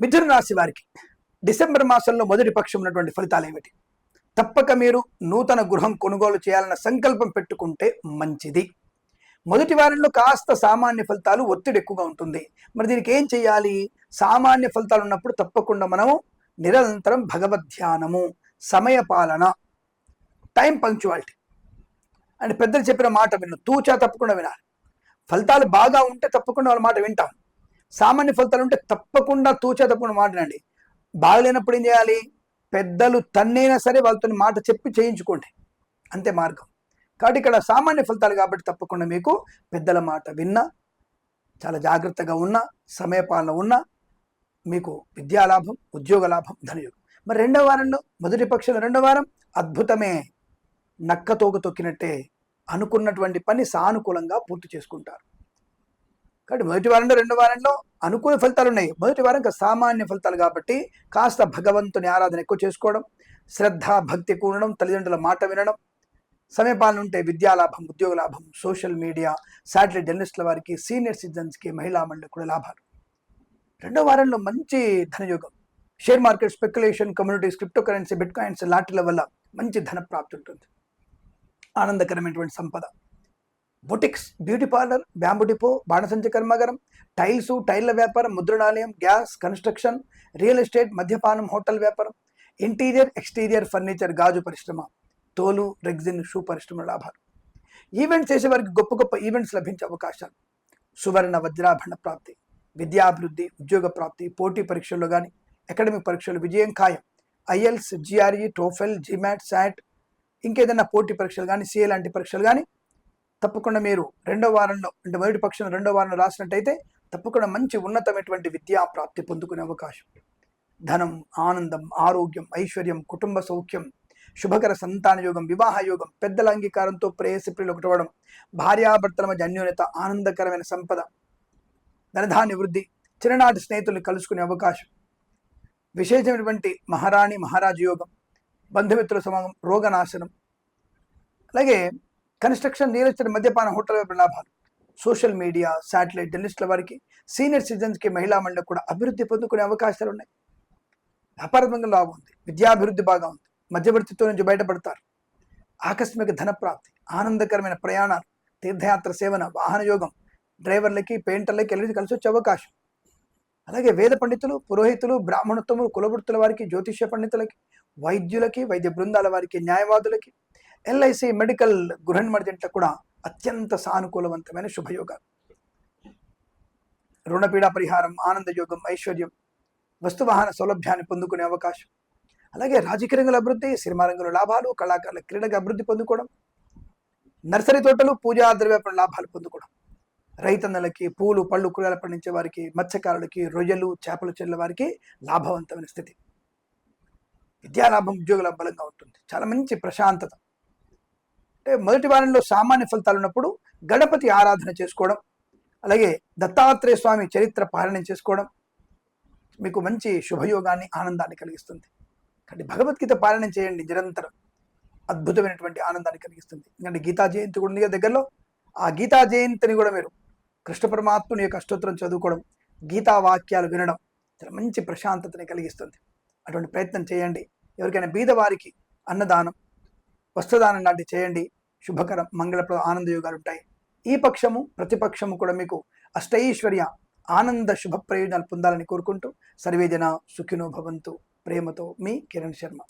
మిథున రాశి వారికి డిసెంబర్ మాసంలో మొదటి పక్షం ఉన్నటువంటి ఫలితాలు ఏమిటి? తప్పక మీరు నూతన గృహం కొనుగోలు చేయాలన్న సంకల్పం పెట్టుకుంటే మంచిది. మొదటి వారంలో కాస్త సామాన్య ఫలితాలు ఒత్తిడి ఎక్కువగా ఉంటుంది. మరి దీనికి ఏం చేయాలి? సామాన్య ఫలితాలు ఉన్నప్పుడు తప్పకుండా మనము నిరంతరం భగవద్ ధ్యానము సమయ పాలన టైం పంక్చువాలిటీ. అంటే పెద్దలు చెప్పిన మాట విను. తూచా తప్పకుండా వినాలి. ఫలితాలు బాగా ఉంటే తప్పకుండా వాళ్ళ మాట వింటాం. సామాన్య ఫలితాలు ఉంటే తప్పకుండా తూచా తప్పకుండా మాట బాగలేనప్పుడు ఏం చేయాలి? పెద్దలు తన్నైనా సరే వాళ్ళతో మాట చెప్పి చేయించుకోండి. అంతే మార్గం. కాబట్టి ఇక్కడ సామాన్య ఫలితాలు కాబట్టి తప్పకుండా మీకు పెద్దల మాట విన్నా చాలా జాగ్రత్తగా ఉన్నా సమయపాలన ఉన్నా మీకు విద్యా లాభం ఉద్యోగ లాభం ధనయోగం. మరి రెండవ వారంలో మొదటి పక్షంలో రెండవ వారం అద్భుతమే. నక్క తోక తొక్కినట్టే అనుకున్నటువంటి పని సానుకూలంగా పూర్తి చేసుకుంటారు. కాబట్టి మొదటి వారంలో రెండో వారంలో అనుకూల ఫలితాలు ఉన్నాయి మొదటి వారం సామాన్య ఫలితాలు కాబట్టి కాస్త భగవంతుని ఆరాధన ఎక్కువ చేసుకోవడం శ్రద్ధ భక్తి కూడడం తల్లిదండ్రుల మాట వినడం సమయపాలన ఉంటే విద్యా లాభం ఉద్యోగ లాభం సోషల్ మీడియా శాటిలైట్ జర్నలిస్టుల వారికి సీనియర్ సిటిజన్స్కి మహిళా మండలి కూడా లాభాలు. రెండో వారంలో మంచి ధనయోగం. Share market speculation communities crypto currency bit coins లాటిల వల్ల మంచి ధన ప్రాప్తి ఉంటుంది. ఆనందకరమైనటువంటి సంపద. Boutiques beauty parlour bamboo depot బాణసంచ కర్మాగారం టైల్స్ టైల్ల వ్యాపారం ముద్రణాలయం గ్యాస్ కన్స్ట్రక్షన్ రియల్ ఎస్టేట్ మద్యపానం హోటల్ వ్యాపారం ఇంటీరియర్ ఎక్స్టీరియర్ ఫర్నిచర్ గాజు పరిశ్రమ తోలు రెగ్జిన్ షూ పరిశ్రమ లాభాలు. ఈవెంట్స్ చేసే వారికి గొప్ప గొప్ప ఈవెంట్స్ లభించే అవకాశాలు. సువర్ణ వజ్రాభరణ ప్రాప్తి విద్యాభివృద్ధి ఉద్యోగ ప్రాప్తి పోటీ పరీక్షల్లో కానీ అకాడమిక్ పరీక్షలు విజయం ఖాయం IELTS GRE TOEFL GMAT SAT ఇంకేదైనా పోటీ పరీక్షలు కానీ సిఏ లాంటి పరీక్షలు కానీ తప్పకుండా మీరు రెండో వారంలో అంటే మొదటి పక్షం రెండో వారంలో రాసినట్టయితే తప్పకుండా మంచి ఉన్నతమైనటువంటి విద్యా ప్రాప్తి పొందుకునే అవకాశం. ధనం ఆనందం ఆరోగ్యం ఐశ్వర్యం కుటుంబ సౌఖ్యం శుభకర సంతాన యోగం వివాహ యోగం పెద్దల అంగీకారంతో ప్రేయసి ప్రియులు ఒకటవడం భార్యాభర్తల మధ్య అన్యోన్యత ఆనందకరమైన సంపద ధనధాన్య వృద్ధి చిన్ననాటి స్నేహితుల్ని కలుసుకునే అవకాశం. విశేషమైనటువంటి మహారాణి మహారాజు యోగం బంధుమిత్రుల సమాగం రోగనాశనం. అలాగే కన్స్ట్రక్షన్ రియల్ ఎస్టేట్ మద్యపాన హోటల్ వైపు లాభాలు. సోషల్ మీడియా శాటిలైట్ జర్నలిస్టుల వారికి సీనియర్ సిటిజన్స్కి మహిళా మండలి కూడా అభివృద్ధి పొందుకునే అవకాశాలు ఉన్నాయి. వ్యాపార లాభం ఉంది. విద్యాభివృద్ధి బాగా ఉంది. మధ్యవర్తిత్వం నుంచి బయటపడతారు. ఆకస్మిక ధన ప్రాప్తి ఆనందకరమైన ప్రయాణాలు తీర్థయాత్ర సేవన వాహన యోగం డ్రైవర్లకి పెయింటర్లకి వెళ్ళి కలిసి వచ్చే అవకాశం. అలాగే వేద పండితులు పురోహితులు బ్రాహ్మణత్వములు కులవృత్తుల వారికి జ్యోతిష్య పండితులకి వైద్యులకి వైద్య బృందాల వారికి న్యాయవాదులకి ఎల్ఐసి మెడికల్ గృహనిమర్జెంట్లకు కూడా అత్యంత సానుకూలవంతమైన శుభయోగాలు. రుణపీడ పరిహారం ఆనందయోగం ఐశ్వర్యం వస్తువాహన సౌలభ్యాన్ని పొందుకునే అవకాశం. అలాగే రాజకీయ రంగుల అభివృద్ధి సినిమా రంగంలో లాభాలు కళాకారుల క్రీడగా అభివృద్ధి పొందుకోవడం. నర్సరీ తోటలు పూజా ద్రవ్యాపార లాభాలు పొందుకోవడం. రైతన్నలకి పూలు పళ్ళు కూరగాయలు పండించే వారికి మత్స్యకారులకి రొయ్యలు చేపలు చెల్లె వారికి లాభవంతమైన స్థితి. విద్యాలాభం ఉద్యోగుల బలంగా ఉంటుంది. చాలా మంచి ప్రశాంతత. మొదటి వారంలో సామాన్య ఫలితాలు ఉన్నప్పుడు గణపతి ఆరాధన చేసుకోవడం అలాగే దత్తాత్రేయ స్వామి చరిత్ర పారాయణం చేసుకోవడం మీకు మంచి శుభయోగాన్ని ఆనందాన్ని కలిగిస్తుంది. కానీ భగవద్గీత పారాయణం చేయండి నిరంతరం. అద్భుతమైనటువంటి ఆనందాన్ని కలిగిస్తుంది. ఎందుకంటే గీతా జయంతి కూడా ఉంది కదా దగ్గరలో. ఆ గీతా జయంతిని కూడా మీరు కృష్ణ పరమాత్ముని యొక్క అష్టోత్తరం చదువుకోవడం గీతా వాక్యాలు వినడం చాలా మంచి ప్రశాంతతని కలిగిస్తుంది. అటువంటి ప్రయత్నం చేయండి. ఎవరికైనా బీదవారికి అన్నదానం వస్త్రదానం లాంటివి చేయండి. శుభకరం మంగళప్రద ఆనంద యోగాలు ఉంటాయి ఈ పక్షము ప్రతిపక్షము కూడా మీకు అష్టైశ్వర్య ఆనంద శుభ ప్రయోజనాలు పొందాలని కోరుకుంటూ సర్వేజన సుఖినో భవంతు. ప్రేమతో మీ కిరణ్ శర్మ.